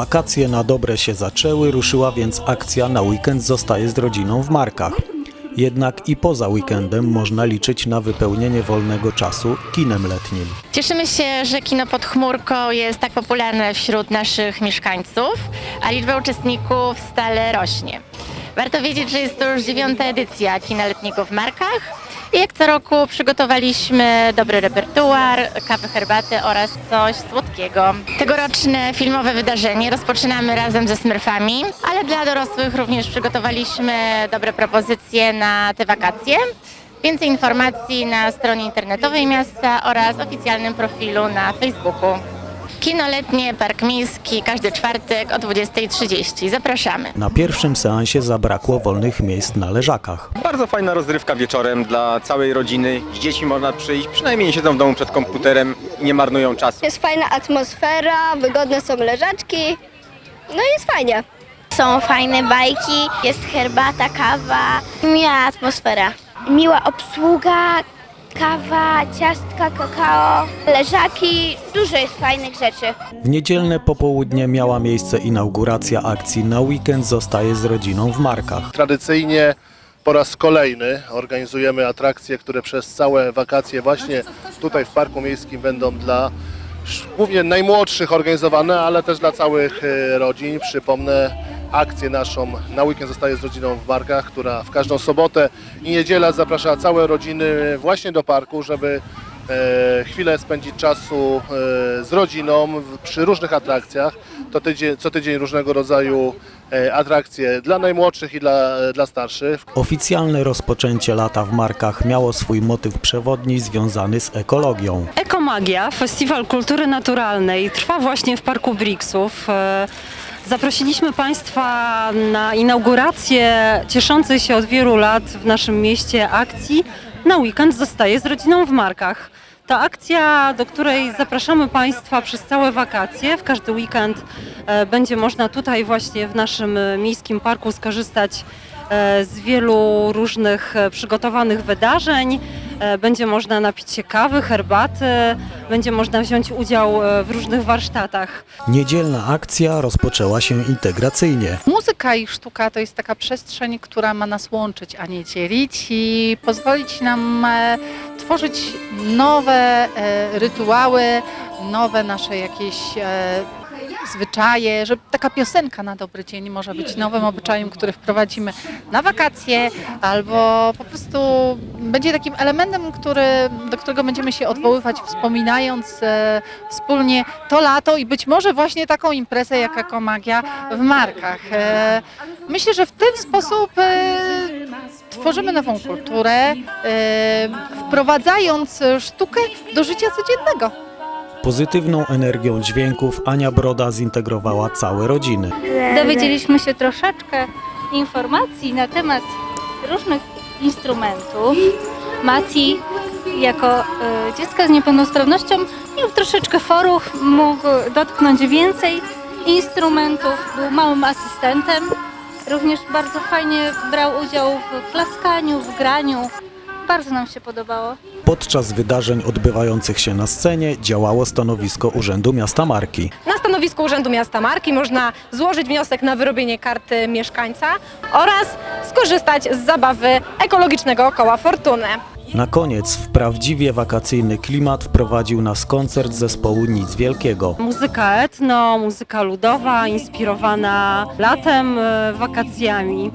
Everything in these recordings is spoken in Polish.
Wakacje na dobre się zaczęły, ruszyła więc akcja na weekend zostaje z rodziną w Markach. Jednak i poza weekendem można liczyć na wypełnienie wolnego czasu kinem letnim. Cieszymy się, że kino pod chmurką jest tak popularne wśród naszych mieszkańców, a liczba uczestników stale rośnie. Warto wiedzieć, że jest to już dziewiąta edycja kina letniego w Markach i jak co roku przygotowaliśmy dobry repertuar, kawę, herbatę oraz coś słodkiego. Tegoroczne filmowe wydarzenie rozpoczynamy razem ze Smurfami, ale dla dorosłych również przygotowaliśmy dobre propozycje na te wakacje. Więcej informacji na stronie internetowej miasta oraz oficjalnym profilu na Facebooku. Kino letnie, Park Miejski, każdy czwartek o 20.30. Zapraszamy. Na pierwszym seansie zabrakło wolnych miejsc na leżakach. Bardzo fajna rozrywka wieczorem dla całej rodziny. Z dziećmi można przyjść, przynajmniej nie siedzą w domu przed komputerem i nie marnują czasu. Jest fajna atmosfera, wygodne są leżaczki, no i jest fajnie. Są fajne bajki, jest herbata, kawa, miła atmosfera. Miła obsługa, kawa, ciastka, kakao, leżaki, dużo jest fajnych rzeczy. W niedzielne popołudnie miała miejsce inauguracja akcji Na weekend zostaje z rodziną w Markach. Tradycyjnie po raz kolejny organizujemy atrakcje, które przez całe wakacje właśnie tutaj w Parku Miejskim będą dla sz- głównie najmłodszych organizowane, ale też dla całych e, rodzin. Przypomnę akcję naszą Na weekend zostaje z rodziną w Markach, która w każdą sobotę i niedzielę zaprasza całe rodziny właśnie do parku, żeby e, chwilę spędzić czasu e, z rodziną przy różnych atrakcjach. To tydzień, co tydzień różnego rodzaju e, atrakcje dla najmłodszych i dla, dla starszych. Oficjalne rozpoczęcie lata w Markach miało swój motyw przewodni związany z ekologią. Ekomagia, Festiwal Kultury Naturalnej, trwa właśnie w Parku Briksów. Zaprosiliśmy Państwa na inaugurację cieszącej się od wielu lat w naszym mieście akcji Na weekend zostaje z rodziną w Markach. To akcja, do której zapraszamy Państwa przez całe wakacje. W każdy weekend e, będzie można tutaj właśnie w naszym miejskim parku skorzystać e, z wielu różnych e, przygotowanych wydarzeń. E, Będzie można napić się kawy, herbaty, będzie można wziąć udział e, w różnych warsztatach. Niedzielna akcja rozpoczęła się integracyjnie. Muzyka i sztuka to jest taka przestrzeń, która ma nas łączyć, a nie dzielić i pozwolić nam e, tworzyć nowe rytuały, nowe nasze jakieś zwyczaje, że taka piosenka na dobry dzień może być nowym obyczajem, który wprowadzimy na wakacje albo po prostu będzie takim elementem, który, do którego będziemy się odwoływać wspominając e, wspólnie to lato i być może właśnie taką imprezę jak Ekomagia w Markach. E, Myślę, że w ten sposób e, tworzymy nową kulturę, e, wprowadzając sztukę do życia codziennego. Pozytywną energią dźwięków Ania Broda zintegrowała całe rodziny. dowiedzieliśmy się troszeczkę informacji na temat różnych instrumentów. Mati jako y, dziecko z niepełnosprawnością miał troszeczkę forów, mógł dotknąć więcej instrumentów, był małym asystentem. Również bardzo fajnie brał udział w klaskaniu, w graniu. Bardzo nam się podobało. Podczas wydarzeń odbywających się na scenie działało stanowisko Urzędu Miasta Marki. Na stanowisku Urzędu Miasta Marki można złożyć wniosek na wyrobienie karty mieszkańca oraz skorzystać z zabawy ekologicznego koła fortuny. Na koniec w prawdziwie wakacyjny klimat wprowadził nas koncert zespołu Nic Wielkiego. Muzyka etno, muzyka ludowa, inspirowana latem, e, wakacjami.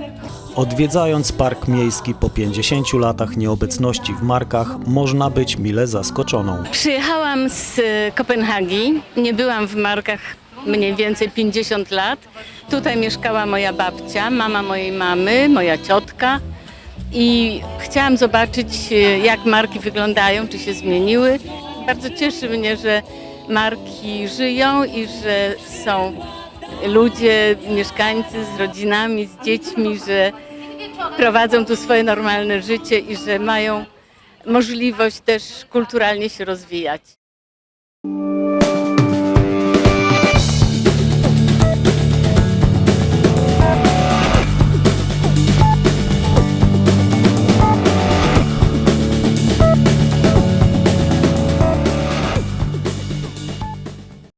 Odwiedzając park miejski po 50 latach nieobecności w Markach, można być mile zaskoczoną. Przyjechałam z e, Kopenhagi. Nie byłam w Markach mniej więcej 50 lat. Tutaj mieszkała moja babcia, mama mojej mamy, moja ciotka. I chciałam zobaczyć, e, jak marki wyglądają, czy się zmieniły. Bardzo cieszy mnie, że marki żyją i że są ludzie, mieszkańcy z rodzinami, z dziećmi, że prowadzą tu swoje normalne życie i że mają możliwość też kulturalnie się rozwijać.